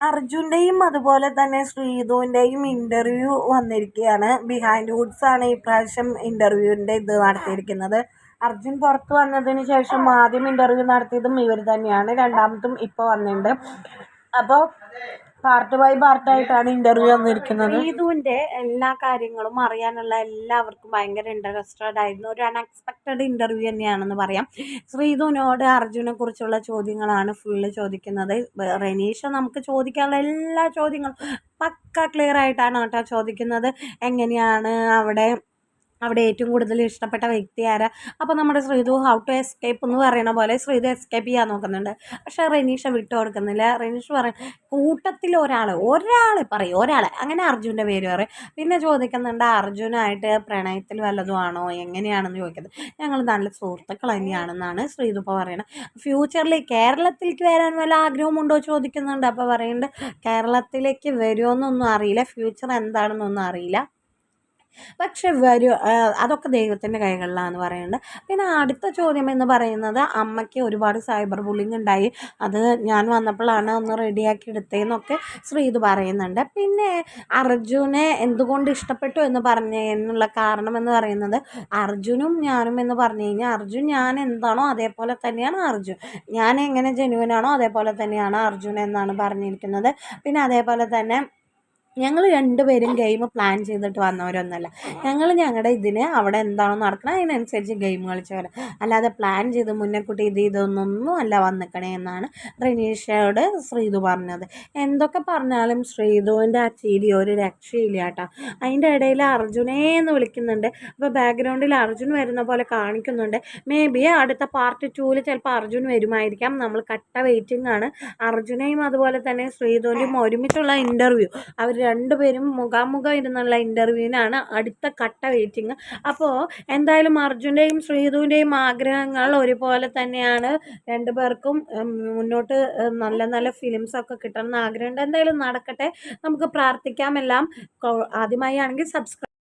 അർജുന്റെയും അതുപോലെ തന്നെ ശ്രീധുവിന്റെയും ഇന്റർവ്യൂ വന്നിരിക്കുകയാണ്. ബിഹൈൻഡ് വുഡ്സ് ആണ് ഈ പ്രാവശ്യം ഇന്റർവ്യൂവിന്റെ ഇത് നടത്തിയിരിക്കുന്നത്. അർജുൻ പുറത്ത് വന്നതിന് ശേഷം ആദ്യം ഇന്റർവ്യൂ നടത്തിയതും ഇവർ തന്നെയാണ്. രണ്ടാമതും ഇപ്പോൾ വന്നിട്ടുണ്ട്. അപ്പോൾ പാർട്ട് ബൈ പാർട്ടായിട്ടാണ് ഇന്റർവ്യൂ വന്നിരിക്കുന്നത് ശ്രീധുവിന്റെ എല്ലാ കാര്യങ്ങളും അറിയാനുള്ള എല്ലാവർക്കും ഭയങ്കര ഇൻട്രസ്റ്റഡ് ആയിരുന്നു. ഒരു അൺഎക്സ്പെക്റ്റഡ് ഇന്റർവ്യൂ തന്നെയാണെന്ന് പറയാം. ശ്രീധുവിനോട് അർജുനെ കുറിച്ചുള്ള ചോദ്യങ്ങളാണ് ഫുള്ള് ചോദിക്കുന്നത്. റെനീഷ നമുക്ക് ചോദിക്കാനുള്ള എല്ലാ ചോദ്യങ്ങളും പക്ക ക്ലിയർ ആയിട്ടാണ് കേട്ടോ ചോദിക്കുന്നത്. എങ്ങനെയാണ് അവിടെ അവിടെ ഏറ്റവും കൂടുതൽ ഇഷ്ടപ്പെട്ട വ്യക്തി ആരാ? അപ്പോൾ നമ്മുടെ ശ്രീതു ഹൗ ടു എസ്കേപ്പ് എന്ന് പറയുന്ന പോലെ ശ്രീതു എസ്കേപ്പ് ചെയ്യാൻ നോക്കുന്നുണ്ട്. പക്ഷേ റെനീഷ വിട്ടു കൊടുക്കുന്നില്ല. റെനീഷ് പറയും കൂട്ടത്തിൽ ഒരാൾ ഒരാൾ പറയും ഒരാൾ അങ്ങനെ അർജുന്റെ പേര് പറയും. പിന്നെ ചോദിക്കുന്നുണ്ട് അർജുനായിട്ട് പ്രണയത്തിൽ വല്ലതും ആണോ? എങ്ങനെയാണെന്ന് ചോദിക്കുന്നത് ഞങ്ങൾ നല്ല സുഹൃത്തുക്കൾ തന്നെയാണെന്നാണ് ശ്രീതു ഇപ്പോൾ പറയുന്നത്. ഫ്യൂച്ചറിൽ കേരളത്തിലേക്ക് വരാൻ വല്ല ആഗ്രഹമുണ്ടോ ചോദിക്കുന്നുണ്ട്. അപ്പോൾ പറയുന്നുണ്ട് കേരളത്തിലേക്ക് വരുമോ എന്നൊന്നും അറിയില്ല. ഫ്യൂച്ചർ എന്താണെന്നൊന്നും അറിയില്ല. പക്ഷെ വരും അതൊക്കെ ദൈവത്തിന്റെ കൈകളിലാണെന്ന് പറയുന്നുണ്ട്. പിന്നെ അടുത്ത ചോദ്യം എന്ന് പറയുന്നത് അമ്മയ്ക്ക് ഒരുപാട് സൈബർ ബുള്ളിങ് ഉണ്ടായി. അത് ഞാൻ വന്നപ്പോഴാണ് ഒന്ന് റെഡിയാക്കി എടുത്തതെന്നൊക്കെ ശ്രീത് പറയുന്നുണ്ട്. പിന്നെ അർജുനെ എന്തുകൊണ്ട് ഇഷ്ടപ്പെട്ടു എന്ന് പറഞ്ഞതിനുള്ള കാരണം എന്ന് പറയുന്നത് അർജുനും ഞാനും എന്ന് പറഞ്ഞു കഴിഞ്ഞാൽ അർജുൻ ഞാൻ എന്താണോ അതേപോലെ തന്നെയാണ് അർജുൻ. ഞാൻ എങ്ങനെ ജനുവനാണോ അതേപോലെ തന്നെയാണ് അർജുൻ എന്നാണ് പറഞ്ഞിരിക്കുന്നത്. പിന്നെ അതേപോലെ തന്നെ ഞങ്ങൾ രണ്ടുപേരും ഗെയിം പ്ലാൻ ചെയ്തിട്ട് വന്നവരൊന്നുമല്ല. ഞങ്ങൾ ഞങ്ങളുടെ ഇതിന് അവിടെ എന്താണോ നടക്കണം അതിനനുസരിച്ച് ഗെയിം കളിച്ചവർ അല്ലാതെ പ്ലാൻ ചെയ്ത് മുന്നേക്കൂട്ടി ഇത് ഇതൊന്നൊന്നും അല്ല വന്നിക്കണേ എന്നാണ് റിനീഷയോട് ശ്രീതു പറഞ്ഞത്. എന്തൊക്കെ പറഞ്ഞാലും ശ്രീതുവിന്റെ ആ ചിരി ഒരു രക്ഷയില്ല കേട്ടോ. അതിന്റെ ഇടയിൽ അർജുനെ എന്ന് വിളിക്കുന്നുണ്ട്. അപ്പോൾ ബാക്ക്ഗ്രൗണ്ടിൽ അർജുൻ വരുന്ന പോലെ കാണിക്കുന്നുണ്ട്. മേ ബി അടുത്ത പാർട്ട് ടൂവിൽ ചിലപ്പോൾ അർജുൻ വരുമായിരിക്കാം. നമ്മൾ കട്ട വെയിറ്റിംഗ് ആണ്. അർജുനെയും അതുപോലെ തന്നെ ശ്രീതുവിന്റെയും ഒരുമിച്ചുള്ള ഇന്റർവ്യൂ അവർ രണ്ടുപേരും മുഖാമുഖം ഇരുന്നുള്ള ഇന്റർവ്യൂവിനാണ് അടുത്ത കട്ട വെയിറ്റിംഗ്. അപ്പോൾ എന്തായാലും അർജുന്റെയും ശ്രീധുവിന്റെയും ആഗ്രഹങ്ങൾ ഒരുപോലെ തന്നെയാണ് രണ്ടു പേർക്കും മുന്നോട്ട് നല്ല നല്ല ഫിലിംസൊക്കെ കിട്ടണം എന്ന് ആഗ്രഹമുണ്ട്. എന്തായാലും നടക്കട്ടെ. നമുക്ക് പ്രാർത്ഥിക്കാം എല്ലാം. ആദ്യമായി ആണെങ്കിൽ സബ്സ്ക്രൈബ്